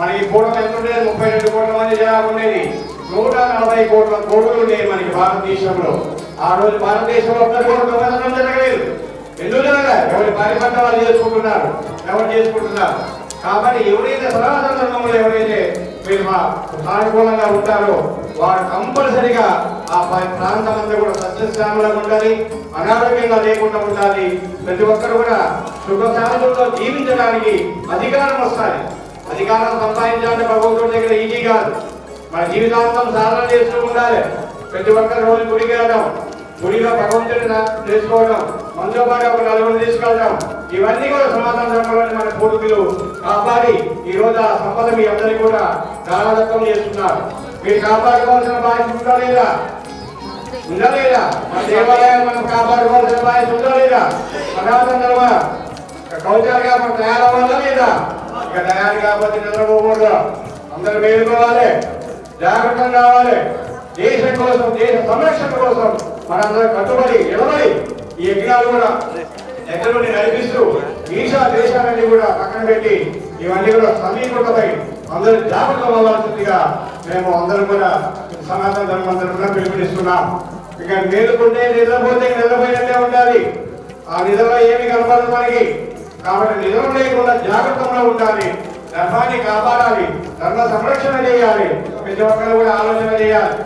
మనకి పూర్వం ఎంత ఉండేది? ముప్పై రెండు కోట్ల మంది జనాభా ఉండేది. నూట నలభై కోట్ల కోడులు ఉండేవి మనకి భారతదేశంలో. ఆ రోజు భారతదేశంలో ఒక్కరి కూడా దొంగతనం జరగలేదు. ఎందుకు జరగలేదు? ఎవరి పని పంట వాళ్ళు చేసుకుంటున్నారు. ఎవరు చేసుకుంటున్నారు? కాబట్టి ఎవరైతే సనాతన ధర్మంలో ఎవరైతే మీరు మా సానుకూలంగా ఉంటారో వారు కంపల్సరిగా ఆ ప్రాంతం అంతా కూడా సస్యశ్యామలంగా ఉండాలి అనారోగ్యంగా లేకుండా ఉండాలి. ప్రతి ఒక్కరు కూడా సుఖశాంతులతో జీవించడానికి అధికారం వస్తాయి అధికారం సంపాదించాలంటే ప్రభుత్వం దగ్గర ఈజీ కాదు. మన జీవితాంతం సాధన చేస్తూ ఉండాలి. ప్రతి ఒక్కరు రోజు గుడికి వెళ్ళడం గుడిలో భగవంతుడిని నా- తెలుసుకోవడం. మనతో పాటు ఒక నలుగురు తీసుకెళ్ళడం ఇవన్నీ కూడా సనాతన ధర్మంలోని మన పూర్వీకులు కాపాడి ఈ రోజు ఆ సంపద మీ అందరికీ కూడా దానదత్వం చేస్తున్నారు. మీరు కాపాడుకోవాల్సిన బాధ్యత ఉందా లేదా? ఉందా లేదా? మన దేవాలయాలు మనం కాపాడుకోవాల్సిన బాధ్యత ఉందా లేదా? సనాతన ధర్మ కౌచాలుగా మనం తయారవ్వాలా లేదా? ఇక తయారు కాబట్టి నిద్రపోకూడదు అందరూ మేలుకోవాలి. జాగ్రత్తగా కావాలి దేశం కోసం దేశ సంరక్షణ కోసం మనందరం కట్టుబడి నిలబడి ఈ యజ్ఞాలు కూడా దగ్గర నడిపిస్తూ ఈశా దేశాలన్నీ కూడా పక్కన పెట్టి ఇవన్నీ కూడా సమీకృతమై అందరూ జాగ్రత్త అవ్వాల్సిందిగా మేము అందరం కూడా సనాతన ధర్మం తరఫున పిలుపునిస్తున్నాం. ఇక మేలుకుంటే నిద్రపోతే నిద్రపోయినట్టే ఉండాలి. ఆ నిద్రలో ఏమి కనపడదు మనకి. కాబట్టి నిద్ర లేకుండా జాగ్రత్తగా ఉండాలి. ధర్మాన్ని కాపాడాలి. ధర్మ సంరక్షణ చేయాలి. ప్రతి ఒక్కరు కూడా ఆలోచన చేయాలి.